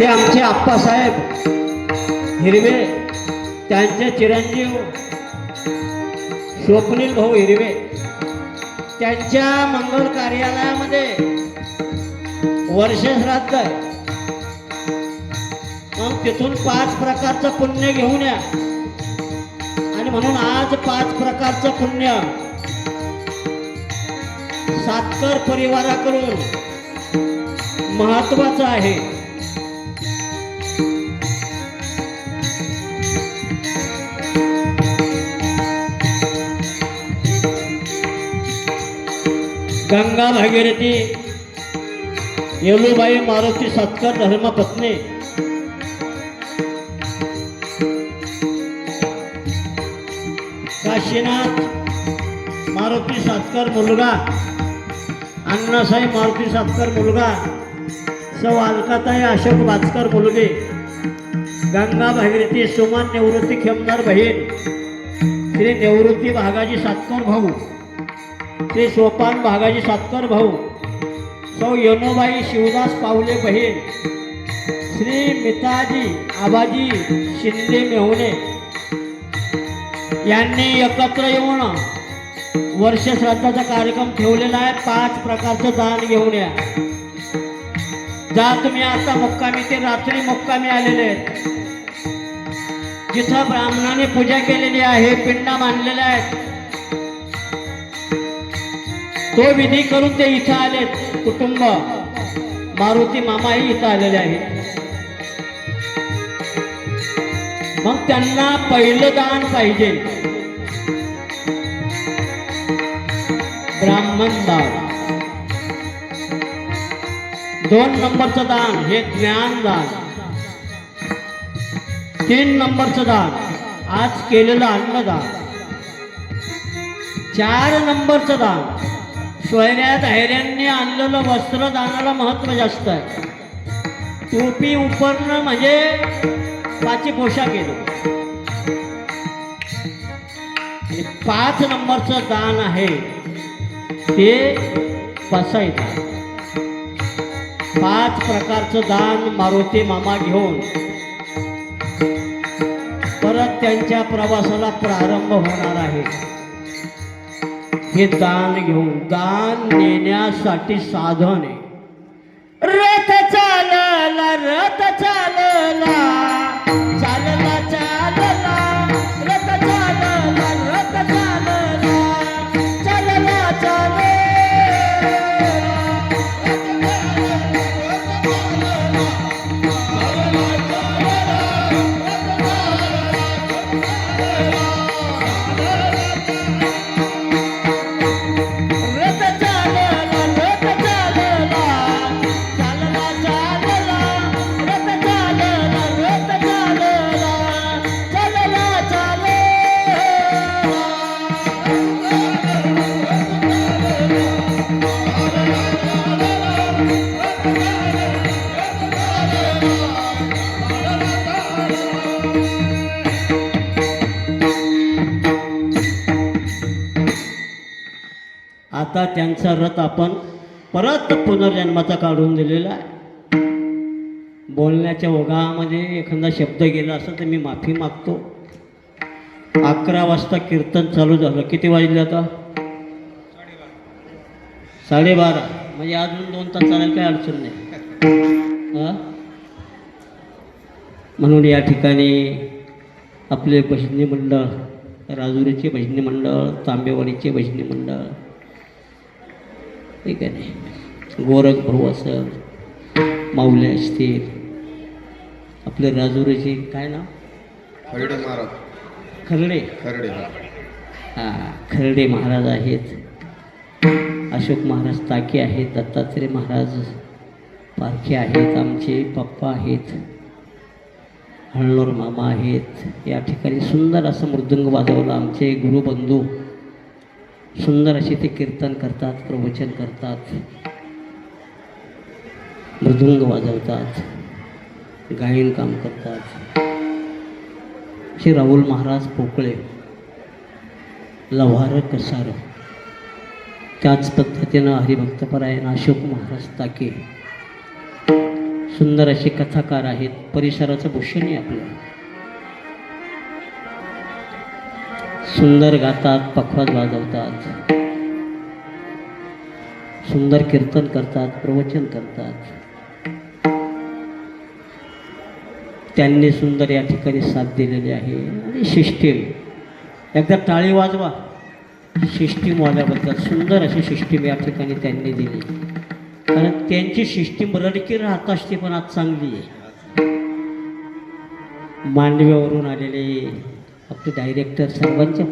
ते आमचे आप्पासाहेब हिरवे त्यांचे चिरंजीव स्वप्नील भाऊ हिरवे त्यांच्या मंगल कार्यालयामध्ये वर्ष श्राद्ध आहे. मग तिथून पाच प्रकारचं पुण्य घेऊन या. आणि म्हणून आज पाच प्रकारचं पुण्य सातकर परिवाराकडून महत्वाचं आहे. गंगा भागीरथी येलूबाई मारुती सत्कर धर्मपत्नी काशीनाथ मारुती सातकर मुलगा. अण्णासाई मारुती सातकर मुलगा. सौ अलकाताई अशोक वाचकर मुलगी. गंगा भागीरथी सुमन निवृत्ती खेमदार बहीण. श्री निवृत्ती भागाजी सातकर भाऊ. श्री सोपान भागाजी सातकर भाऊ सौ यनोबाई शिवदास पावले बहीण श्री मिताजी आबाजी शिंदे मेहुणे यांनी एकत्र येऊन वर्ष श्राद्धाचा कार्यक्रम ठेवलेला आहे. पाच प्रकारचं दान घेऊन या. जा तुम्ही आता मुक्कामी ते रात्री मुक्कामी आलेले आहेत. जिथं ब्राह्मणाने पूजा केलेली आहे पिंडा मानलेल्या आहेत. तो विधी करून ते इथं आलेत कुटुंब मारुती मामाही इथं आलेले आहेत. मग त्यांना पहिलं दान पाहिजे. ब्राह्मण दान दोन नंबरचं दान हे ज्ञान दान. तीन नंबरचं दान आज केलेलं अन्नदान. चार नंबरचं दान. सोयऱ्या धैर्यांनी आणलेलं वस्त्रदानाला महत्त्व जास्त आहे. टोपी उपरणं म्हणजे पाची पोशाख येतो पाच नंबरचं दान आहे ते बसायचं. पाच प्रकारचं दान मारुती मामा घेऊन परत त्यांच्या प्रवासाला प्रारंभ होणार आहे. हे दान घेऊन दान नेण्यासाठी साधन आहे. आता त्यांचा रथ आपण परत पुनर्जन्माचा काढून दिलेला आहे. बोलण्याच्या ओघामध्ये एखादा शब्द गेला असं तर मी माफी मागतो. अकरा वाजता कीर्तन चालू झालं. किती वाजले आता? साडेबारा. म्हणजे अजून दोन तास चालायला काही अडचण नाही. म्हणून या ठिकाणी आपले भजनी मंडळ राजुरीचे भजनी मंडळ तांबेवाडीचे भजनी मंडळ ठीक आहे. नाही गोरख भाऊ असेल माऊले असतील. आपले राजुरीचे काय नाव? खरडे महाराज. खरडे? खरडे. हां. खरडे महाराज आहेत. अशोक महाराज ताके आहेत दत्तात्रय महाराज पारखे आहेत आमचे पप्पा आहेत. हळणोर मामा आहेत. या ठिकाणी सुंदर असं मृदुंग वाजवलं आमचे गुरुबंधू. सुंदर असे ते कीर्तन करतात प्रवचन करतात. मृदुंग वाजवतात गायन काम करतात. श्री राहुल महाराज पोकळे लव्हार कसार. त्याच पद्धतीनं हरिभक्तपरायण अशोक महाराज ताके. सुंदर असे कथाकार आहेत परिसराचं भूषण आहे आपलं. सुंदर गातात पखवाज वाजवतात. सुंदर कीर्तन करतात प्रवचन करतात. त्यांनी सुंदर या ठिकाणी साथ दिलेली आहे. आणि सिस्टीम एकदा टाळी वाजवा. सिस्टीमवाल्याबद्दल सुंदर अशी सिस्टीम या ठिकाणी त्यांनी दिली. कारण त्यांची सिस्टीम रडकी राहत असते पण आज चांगली आहे. मांडव्यावरून आलेले आपले डायरेक्टर सर्वांच्या